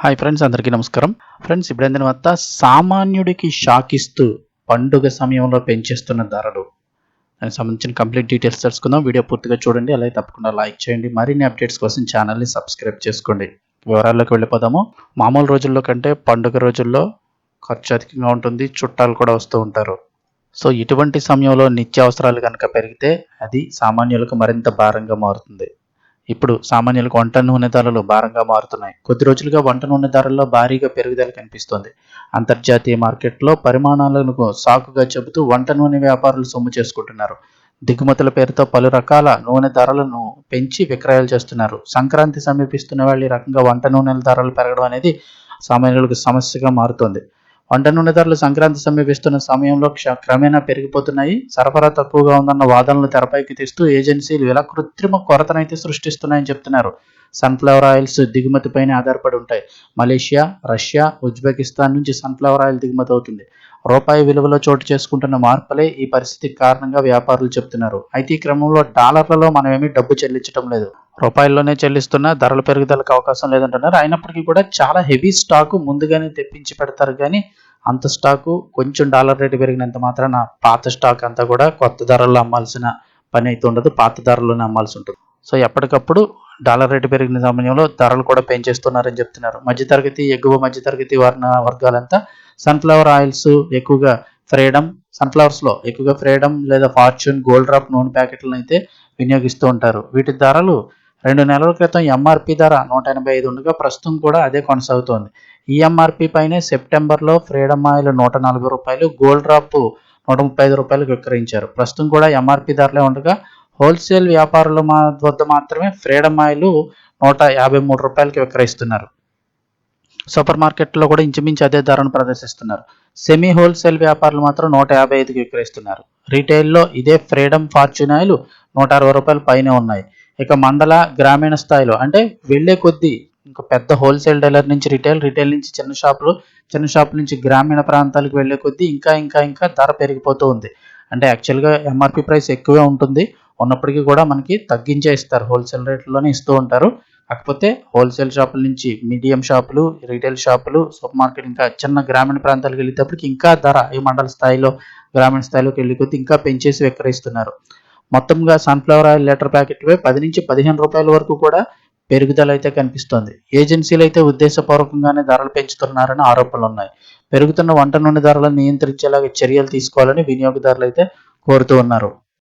Hi friends అందరికీ నమస్కారం. Friends ఇప్పుడు ఏంటంటే వద్ద సామాన్యుడికి షాక్ ఇస్తూ పండుగ సమయంలో పెంచేస్తున్న ధరలు. దానికి సంబంధించిన కంప్లీట్ డీటెయిల్స్ తెలుసుకుందాం. వీడియో పూర్తిగా చూడండి. అలాగే తప్పకుండా లైక్ చేయండి. మరిన్ని అప్డేట్స్ కోసం ఛానల్ని సబ్స్క్రైబ్ చేసుకోండి. వివరాల్లోకి వెళ్ళిపోదాము. మామూలు రోజుల్లో కంటే పండుగ రోజుల్లో ఖర్చు అధికంగా ఉంటుంది. చుట్టాలు కూడా వస్తూ ఉంటారు. సో ఇటువంటి సమయంలో నిత్యావసరాలు కనుక పెరిగితే అది సామాన్యులకు మరింత భారంగా మారుతుంది. ఇప్పుడు సామాన్యులకు వంట నూనె ధరలు భారంగా మారుతున్నాయి. కొద్ది రోజులుగా వంట నూనె ధరల్లో భారీగా పెరుగుదల కనిపిస్తోంది. అంతర్జాతీయ మార్కెట్లో పరిమాణాలను సాకుగా చెబుతూ వంట నూనె వ్యాపారులు సొమ్ము చేసుకుంటున్నారు. దిగుమతుల పేరుతో పలు రకాల నూనె ధరలను పెంచి విక్రయాలు చేస్తున్నారు. సంక్రాంతి సమీపిస్తున్న వాళ్ళు ఈ రకంగా వంట నూనెల ధరలు పెరగడం అనేది సామాన్యులకు సమస్యగా మారుతోంది. వంట నూనె ధరలు సంక్రాంతి సమీపిస్తున్న సమయంలో క్రమేణా పెరిగిపోతున్నాయి. సరఫరా తక్కువగా ఉందన్న వాదనలు తెరపైకి తీస్తూ ఏజెన్సీలు ఇలా కృత్రిమ కొరతనైతే సృష్టిస్తున్నాయని చెప్తున్నారు. సన్ఫ్లవర్ ఆయిల్స్ దిగుమతిపైనే ఆధారపడి ఉంటాయి. మలేషియా రష్యా ఉజ్బెకిస్తాన్ నుంచి సన్ఫ్లవర్ ఆయిల్ దిగుమతి అవుతుంది. రూపాయి విలువలో చోటు చేసుకుంటున్న మార్పులే ఈ పరిస్థితికి కారణంగా వ్యాపారులు చెప్తున్నారు. అయితే ఈ క్రమంలో డాలర్లలో మనమేమీ డబ్బు చెల్లించడం లేదు. రూపాయల్లోనే చెల్లిస్తున్న ధరల పెరుగుదలకు అవకాశం లేదంటున్నారు. అయినప్పటికీ కూడా చాలా హెవీ స్టాకు ముందుగానే తెప్పించి పెడతారు. కానీ అంత స్టాకు కొంచెం డాలర్ రేటు పెరిగినంత మాత్రాన పాత స్టాక్ అంతా కూడా కొత్త ధరల్లో అమ్మాల్సిన పని అయితే ఉండదు. పాత ధరల్లోనే అమ్మాల్సి ఉంటుంది. సో ఎప్పటికప్పుడు డాలర్ రేటు పెరిగిన సమయంలో ధరలు కూడా పెంచేస్తున్నారని చెప్తున్నారు. మధ్యతరగతి ఎగువ మధ్యతరగతి వర్ణ వర్గాలంతా సన్ఫ్లవర్ ఆయిల్స్ ఎక్కువగా ఫ్రీడమ్ సన్ఫ్లవర్స్లో ఎక్కువగా ఫ్రీడమ్ లేదా ఫార్చ్యూన్ గోల్డ్ డ్రాప్ నూనె ప్యాకెట్లను అయితే వినియోగిస్తూ ఉంటారు. వీటి ధరలు రెండు నెలల క్రితం ఎంఆర్పి ధర నూట ఎనభై ఐదు ఉండగా ప్రస్తుతం కూడా అదే కొనసాగుతోంది. ఈ ఎంఆర్పి పైనే సెప్టెంబర్లో ఫ్రీడమ్ ఆయిల్ నూట నలభై రూపాయలు గోల్డ్ డ్రాప్ నూట ముప్పై ఐదు రూపాయలకు విక్రయించారు. ప్రస్తుతం కూడా ఎంఆర్పి ధరలే ఉండగా హోల్సేల్ వ్యాపారుల వద్ద మాత్రమే ఫ్రీడమ్ ఆయిల్ నూట యాభై మూడు రూపాయలకి విక్రయిస్తున్నారు. సూపర్ మార్కెట్లో కూడా ఇంచుమించు అదే ధరను ప్రదర్శిస్తున్నారు. సెమీ హోల్సేల్ వ్యాపారులు మాత్రం నూట యాభై ఐదుకి విక్రయిస్తున్నారు. రీటైల్లో ఇదే ఫ్రీడమ్ ఫార్చ్యూన్ ఆయిల్ నూట అరవై రూపాయల పైనే ఉన్నాయి. ఇక మండల గ్రామీణ స్థాయిలో అంటే వెళ్ళే కొద్దీ ఇంకా పెద్ద హోల్సేల్ డీలర్ నుంచి రిటైల్ రిటైల్ నుంచి చిన్న షాపులు చిన్న షాపుల నుంచి గ్రామీణ ప్రాంతాలకు వెళ్ళే కొద్దీ ఇంకా ఇంకా ఇంకా ధర పెరిగిపోతూ ఉంది. అంటే యాక్చువల్గా ఎంఆర్పి ప్రైస్ ఎక్కువే ఉంటుంది. ఉన్నప్పటికీ కూడా మనకి తగ్గించే ఇస్తారు. హోల్సేల్ రేట్లోనే ఇస్తూ ఉంటారు. కాకపోతే హోల్సేల్ షాపుల నుంచి మీడియం షాపులు రీటైల్ షాపులు సూపర్ మార్కెట్ ఇంకా చిన్న గ్రామీణ ప్రాంతాలకు వెళ్ళేటప్పటికి ఇంకా ధర ఈ మండల స్థాయిలో గ్రామీణ స్థాయిలోకి వెళ్ళిపోతే ఇంకా పెంచేసి విక్రయిస్తున్నారు. మొత్తంగా సన్ఫ్లవర్ ఆయిల్ లీటర్ ప్యాకెట్వే పది నుంచి పదిహేను రూపాయల వరకు కూడా పెరుగుదల అయితే కనిపిస్తోంది. ఏజెన్సీలు అయితే ఉద్దేశపూర్వకంగానే ధరలు పెంచుతున్నారని ఆరోపణలు ఉన్నాయి పెరుగుతున్న వంట నూనె ధరలను నియంత్రించేలాగా చర్యలు తీసుకోవాలని వినియోగదారులు అయితే కోరుతూ ఉన్నారు.